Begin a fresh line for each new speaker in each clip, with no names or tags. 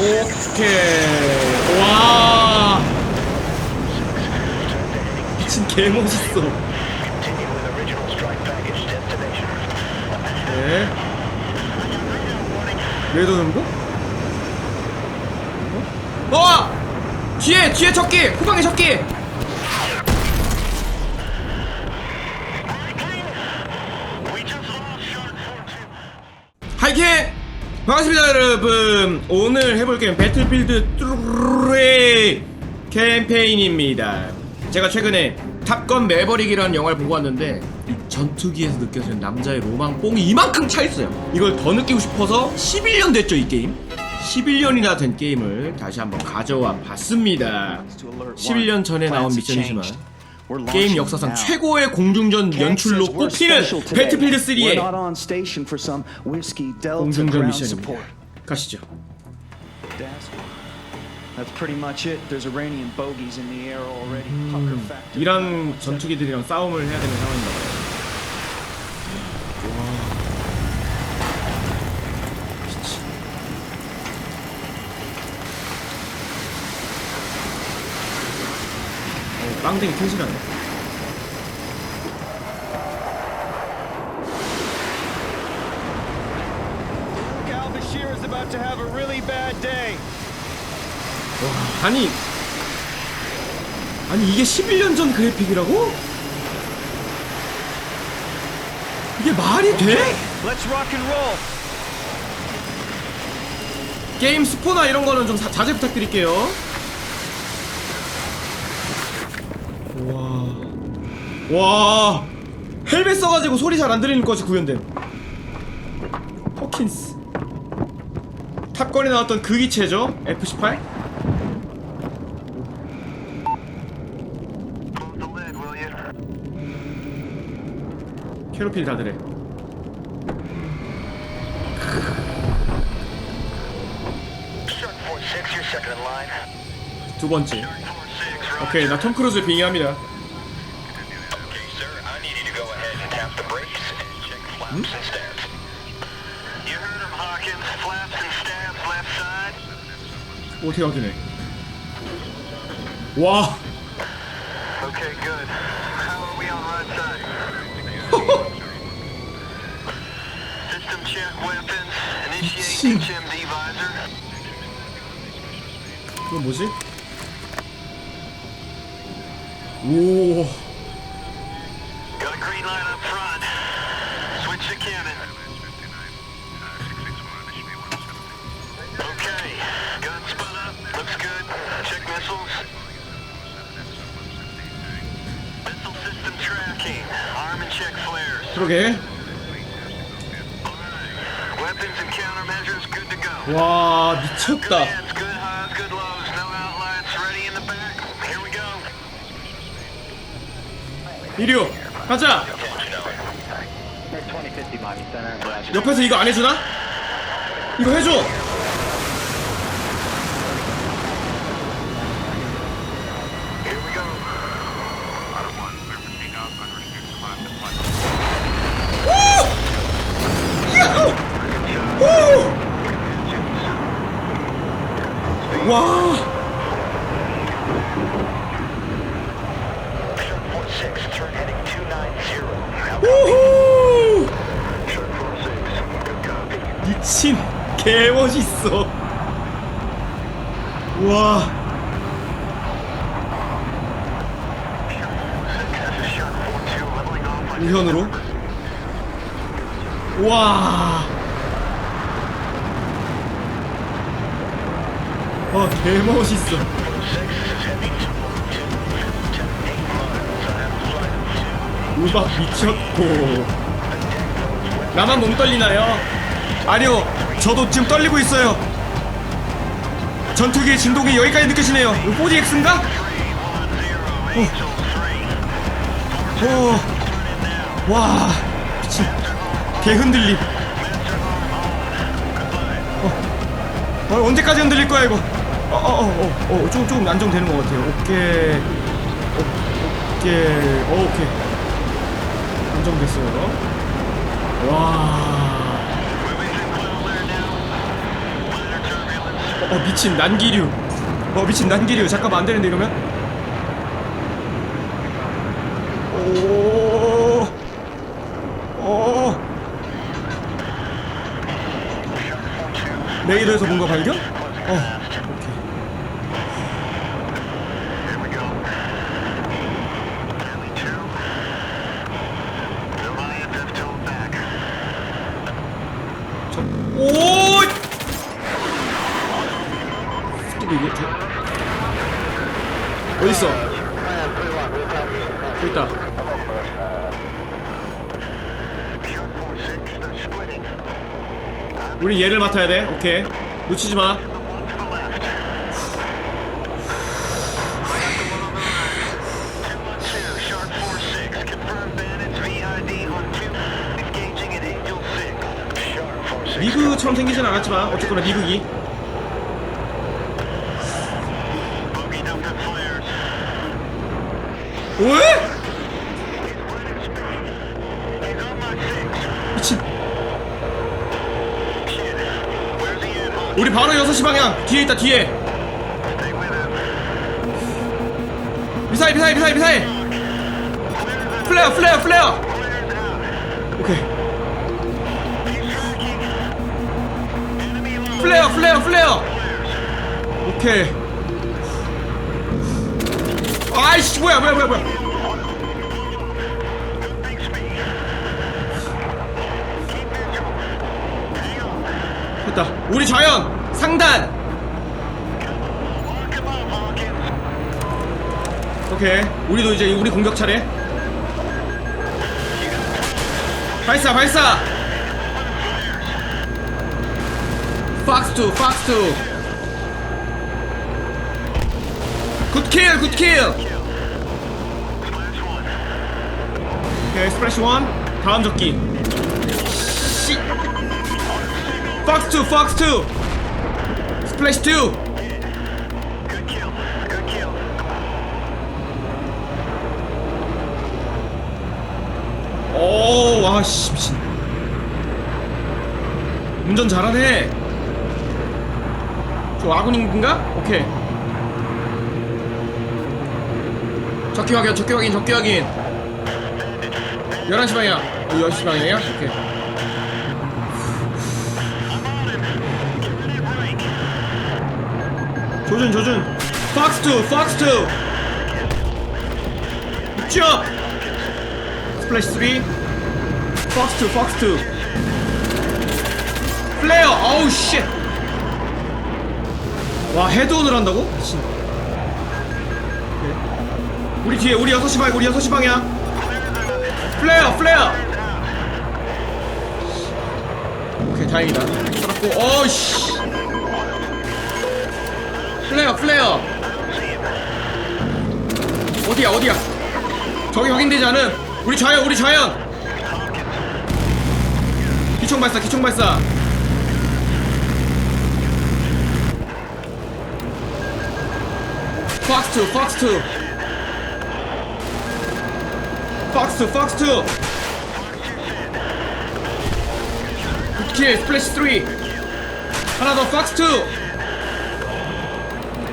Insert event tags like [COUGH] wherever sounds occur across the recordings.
오케이. 와. 미친 개 멋있어. 네. 레더 정보? 어? 어! 뒤에 뒤에 적기 후방에 적기. 하이킹! 반갑습니다 여러분. 오늘 해볼 게임 배틀필드 3 캠페인입니다. 제가 최근에 탑건 매버릭이라는 영화를 보고 왔는데 이 전투기에서 느껴지는 남자의 로망 뽕이 이만큼 차있어요. 이걸 더 느끼고 싶어서 11년 됐죠 이 게임. 11년이나 된 게임을 다시 한번 가져와 봤습니다. 11년 전에 나온 미션이지만 게임 역사상 최고의 공중전 연출로 꼽히는 배틀필드 3의 공중전 미션입니다. 가시죠.
That's pretty much it. There's Iranian bogeys in the air already. Pucker factor.
이란 전투기들이랑 싸움을 해야 되는 상황인가 봐요. 빵댕이 튼실하네. 와, 아니. 아니, 이게 11년 전 그래픽이라고? 이게 말이 돼?
Let's rock and roll.
게임 스포나 이런 거는 좀 사- 자제 부탁드릴게요. 와. 와. 헬멧 써가지고 소리 잘 안 들리는 것이 구현됨. 호킨스. 탑건에 나왔던 그 기체죠? F18? 캐로필 다들해. 두 번째. 오케이, 나톰 크루즈 빙의합니다. 어떻게 확인해? 와.
Okay, good. How are we on right side? System check weapons. Initiate HMD visor.
이거 뭐지? 오. 그러게.
Weapons and countermeasures good to go.
와, 미쳤다. 이리오. 가자. 옆에서 이거 안 해주나? 이거 해줘.
46, good copy.
미친 개 멋있어. 와.
This is Shark 42, leveling off on
우현으로. 와. 와, 개 멋있어. 우박 미쳤고. 나만 몸 떨리나요? 아니요, 저도 지금 떨리고 있어요. 전투기의 진동이 여기까지 느껴지네요. 이거 4DX인가? 어. 오. 와, 미친. 개 흔들림. 어. 어, 언제까지 흔들릴 거야, 이거? 어, 어, 어, 어, 어, 조금, 조금 안정되는 것 같아요. 오케이. 오, 오케이. 어, 오케이. 안정됐어요. 와. 어, 어 미친 난기류 어 미친 난기류 잠깐만 안 되는데 이러면 오 오. 레이더에서 뭔가 발견? 어 저기 있다.
Sharp 4-6, they're splitting.
우리 얘를 맡아야 돼. 오케이. 놓치지 마.
The one to the left. Two on two, Sharp 4-6. Confirmed bandits VID on two. Engaging at Angel 6. Sharp 4-6.
리그처럼 생기진 않았지만 어쨌거나 리그기. 왜? 미친. 우리 바로 6시 방향. 뒤에 있다, 뒤에. 미사일, 미사일, 미사일, 미사일. 플레어, 플레어, 플레어. 오케이. 플레어, 플레어, 플레어. 오케이. 아이씨, 뭐야, 뭐야, 뭐야, 뭐야. 됐다. 우리 자연 상단. 오케이. 우리도 이제 우리 공격 차례. 발사, 발사. 박스 2, 박스 2. 굿킬, 굿킬.
Splash one.
오케이, 스프래시 1. 다음 적기. 씨. 박스 2, 박스 2. 스플래시 2.
Good kill. Good kill.
오, 와, 씨, 미친. 운전 잘하네. 저 아군인가? 오케이. 적기 확인, 적기 확인, 적기 확인. 11시 방향. 어, 10시 방향이야? 오케이. 조준, 조준. 박스 2, 박스 2. 쭉! 스플래시 3 폭스 2 폭스 2 플레어 어우 쉣와 헤드온을 한다고? 미친. 우리 뒤에 우리 6시 방향 우리 6시 방향 플레어 플레어. 오케이 다행이다. 살았고 어우씨. 플레어 플레어. 어디야 어디야? 저기 확인되지 않은? 우리 좌연 우리 좌연. 기총 발사 기총 발사. 폭스 2 폭스 2 폭스 2 폭스. 2 굿킬 스플래시 3 하나 더 폭스. 2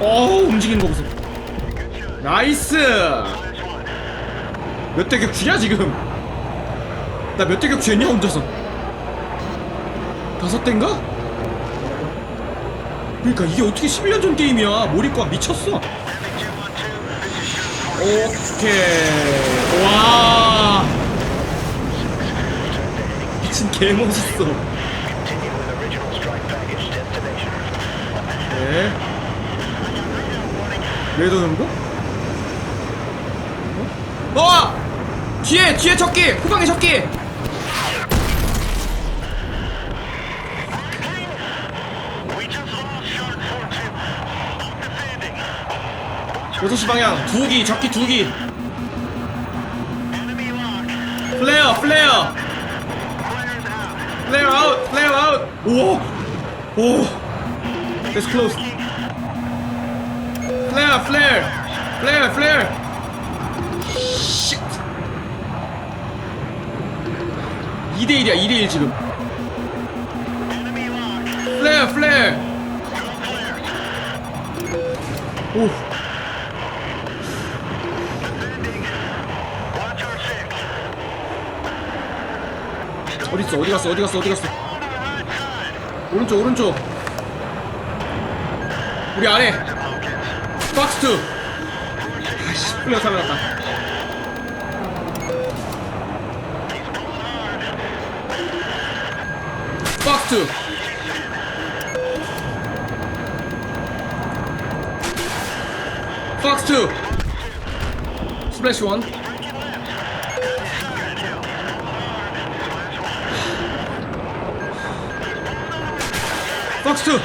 어우 움직이는 거 보세요. 나이스. 몇 대 격추냐 지금? 나 몇 대 격추했냐 혼자서? 다섯 대인가? 그러니까 이게 어떻게 11년 전 게임이야? 몰입감 미쳤어. 오케이 와 미친 개 멋있어 네 레이더 정도? 어? 어! 뒤에 뒤에 적기 후방에 적기
We just lost Shark 4-2. Keep defending.
6시 방향 두기 적기 두기. 플레어 플레어. 플레어 아웃 플레어 아웃. 오오. That's close. 플레어 플레어. 플레어 플레어. Shit. 2대1이야 2대1 지금. 플레어 플레어. 오 어디 있어? 어디 갔어? 어디 갔어? 어디 갔어. 오른쪽 오른쪽. 우리 아래. 박스 2 아이씨 풀려 살아났다. 박스 2 박스 2 스플래시 1 박스 2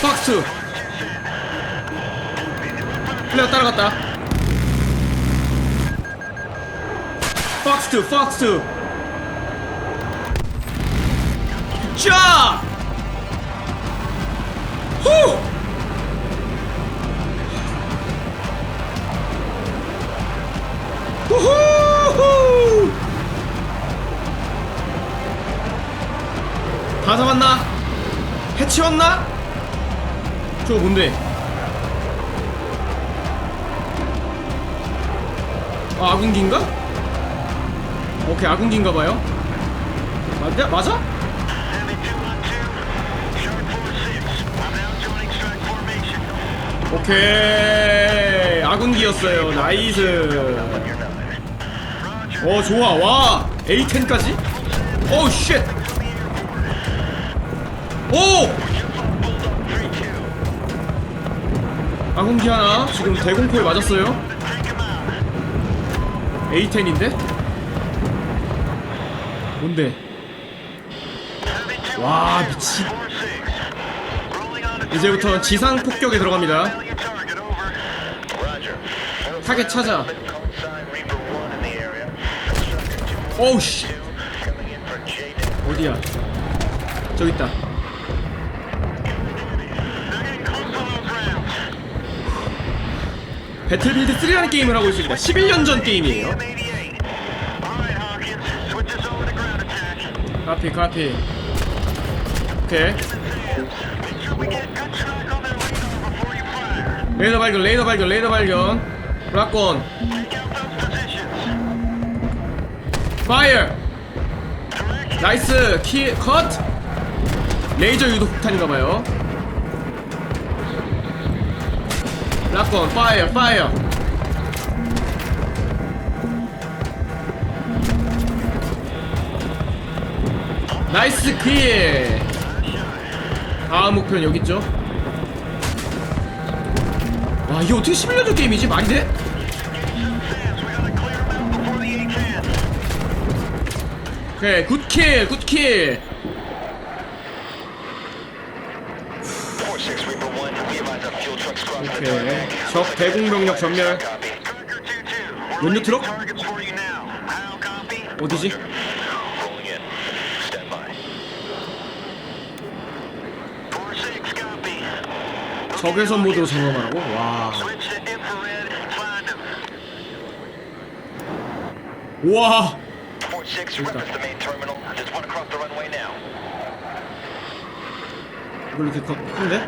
박스 플레어 따라갔다. 박스 박스 자! 후! 후 다 잡았나? 해치웠나? 저거 뭔데? 아, 아군기인가? 오케이, 아군기인가봐요. 맞아? 맞아? 오케이, 아군기였어요. 나이스. 어, 좋아. 와, A10까지? 오, 쉣. 오! 아군기 하나 지금 대공포에 맞았어요. A10인데? 뭔데? 와
to
이제부터 지상 폭격에 들어갑니다. 타겟 찾아
Call sign Reaper one in the area.
오우 씨
Coming in for Jaden.
어디야 저기 있다 배틀필드 3라는 게임을 하고 있습니다 11년 전 게임이에요
M88. All right, Hawkins. Switch this over to ground attack.
카피 카피 오케이. 레이더 발견 레이더 발견 레이더 발견
positions.
파이어 나이스 키 컷 레이저 유도 폭탄인가봐요 블락건 파이어 파이어 나이스 킬 다음 목표는 여기 있죠 와 이게 어떻게 11년 전 게임이지? 말이 돼?
Fans, we gotta clear them out before the A10.
오케이 굿킬 굿킬 오케이. 적 대공병력 전멸
Copy. Tracker 2-2.
연료 트럭? 어디지?
Rolling in. Stand by. 4-6 copy.
적외선 모드로 점검하라고? 와. 우와
4-6, reference the main terminal. Just one across the runway now.
이걸 이렇게 거, 큰데?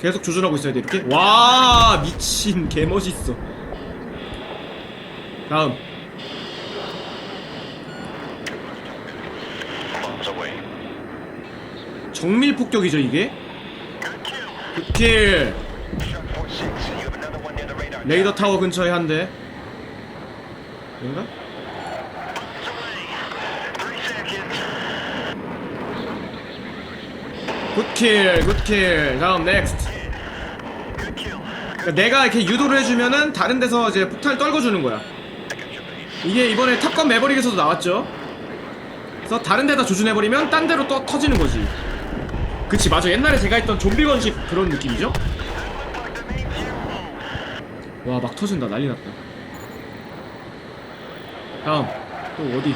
계속 조준하고 있어야 돼 이렇게? 와 미친 개멋있어 다음. 정밀 폭격이죠 이게? 굿킬
Shark 4-6, you have another one near the radar.
레이더 타워 근처에 한대 뭔가? 굿킬 굿킬. 다음 넥스트. 그러니까 내가 이렇게 유도를 해주면은 다른 데서 이제 폭탄을 떨궈주는 거야. 이게 이번에 탑건 매버릭에서도 나왔죠? 그래서 다른 데다 조준해버리면 딴 데로 또 터지는 거지. 그치 맞아. 옛날에 제가 했던 좀비 건식 그런 느낌이죠? 와 막 터진다. 난리 났다. 다음. 또 어디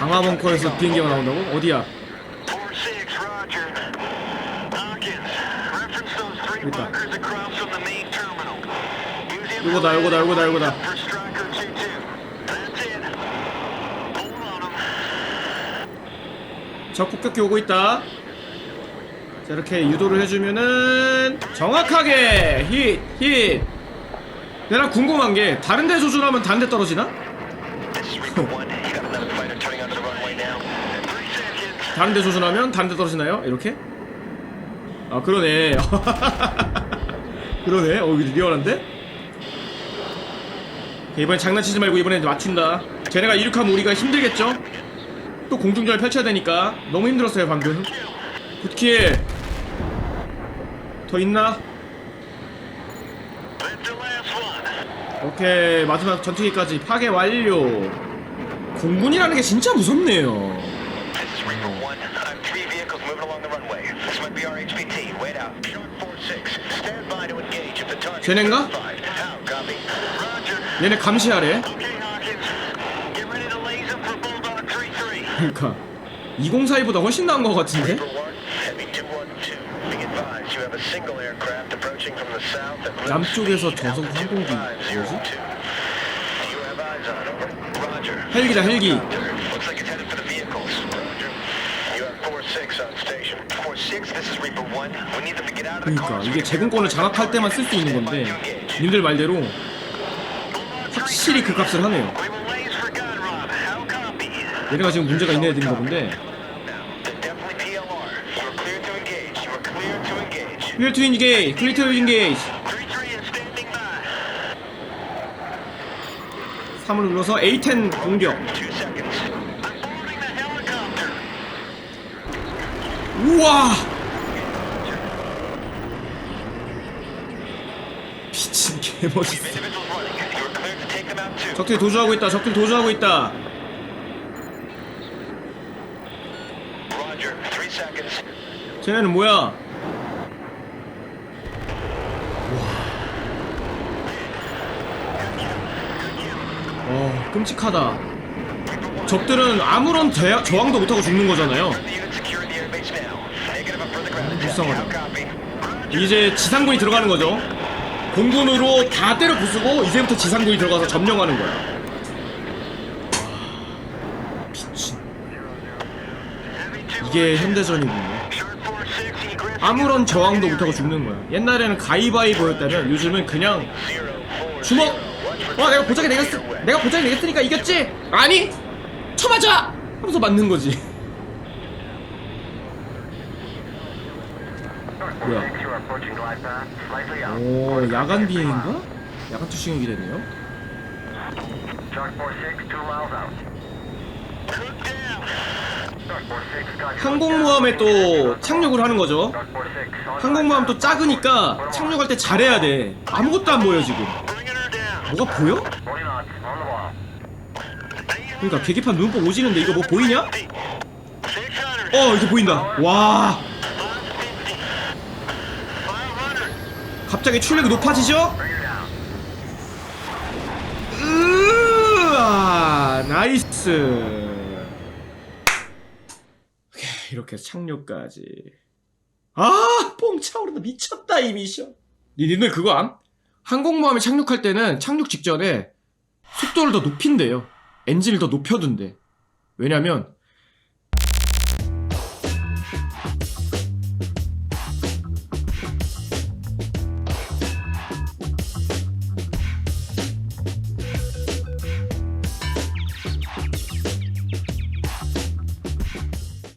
강화 벙커에서 비행기가 나온다고? 어디야?
4-6, roger. Hawkins, reference those three
Good.
bunkers across from the main terminal.
요거다 요거다 요거다 요거다
For Striker 2-2. That's it. Hold on 'em.
적 폭격기 오고 있다 자 이렇게 유도를 해주면은 정확하게 힛! 힛! 내가 궁금한 게 다른 데 조준하면 다른 데 떨어지나? 다른 데 조준하면 다른 데 떨어지나요? 이렇게? 아 그러네 [LAUGHS] 그러네 어 이거 리얼한데? 이번엔 장난치지 말고 이번엔 맞춘다 쟤네가 이륙하면 우리가 힘들겠죠? 또 공중전을 펼쳐야 되니까 너무 힘들었어요 방금 굿킬 더 있나? 오케이 마지막 전투기까지 파괴 완료 공군이라는 게 진짜 무섭네요 쟤넨가? 얘네 감시하래
Okay, Hawkins. Get ready to laze them for Bulldog 3-3.
그러니까 204보다 훨씬 나은 것 같은데?
Reaper 1, Heavy 212. Be advised, you have a single aircraft approaching from the south at low
남쪽에서 저속 항공기
502.
뭐지? 헬기다 헬기 그러니까. 이게 제공권을 장악할 때만 쓸 수 있는 건데 님들 말대로 확실히 그 값을 하네요? 얘네가 지금 문제가 있는 애들인가 본데. 클리어 투 인게이지 클리어 투 인게이지
3-3 is standing by.
3을 눌러서 A10 공격. 우와 미친 개멋있어. 적들이 도주하고 있다 적들이 도주하고 있다. 쟤네는 뭐야 와 끔찍하다 적들은 아무런 대, 저항도 못하고 죽는 거잖아요. 불쌍하다. 이제 지상군이 들어가는 거죠 공군으로 다 때려 부수고 이제부터 지상군이 들어가서 점령하는 거야. 와, 미친. 이게 현대전이군요.
Shark 4-6 egress.
아무런 저항도 못하고 죽는 거야. 옛날에는 가위바위보였다면 요즘은 그냥 주먹! 와 내가 보자기 내겠어 내가 보자기 내겠으니까 이겼지? 아니! 쳐맞아! 하면서 맞는 거지 뭐야. 오 야간 비행인가? 야간 투싱이 되네요
Shark 4-6, two miles out. Cook down. Shark 4-6 got you.
항공모함에 또 착륙을 하는 거죠
Shark 4-6 on
항공모함 또 작으니까 착륙할 때 잘해야 돼 아무것도 안 보여 지금. 뭐가 보여?
40 knots on the wall.
그러니까 계기판 눈뽕 오지는데 이거 뭐 보이냐?
600.
어 이제 보인다 와 갑자기 출력이 높아지죠? 으아 나이스. 이렇게 착륙까지. 아 뽕 차오른다. 미쳤다 이 미션. 니들 그거 암? 항공모함에 착륙할 때는 착륙 직전에 속도를 더 높인대요. 엔진을 더 높여둔대. 왜냐면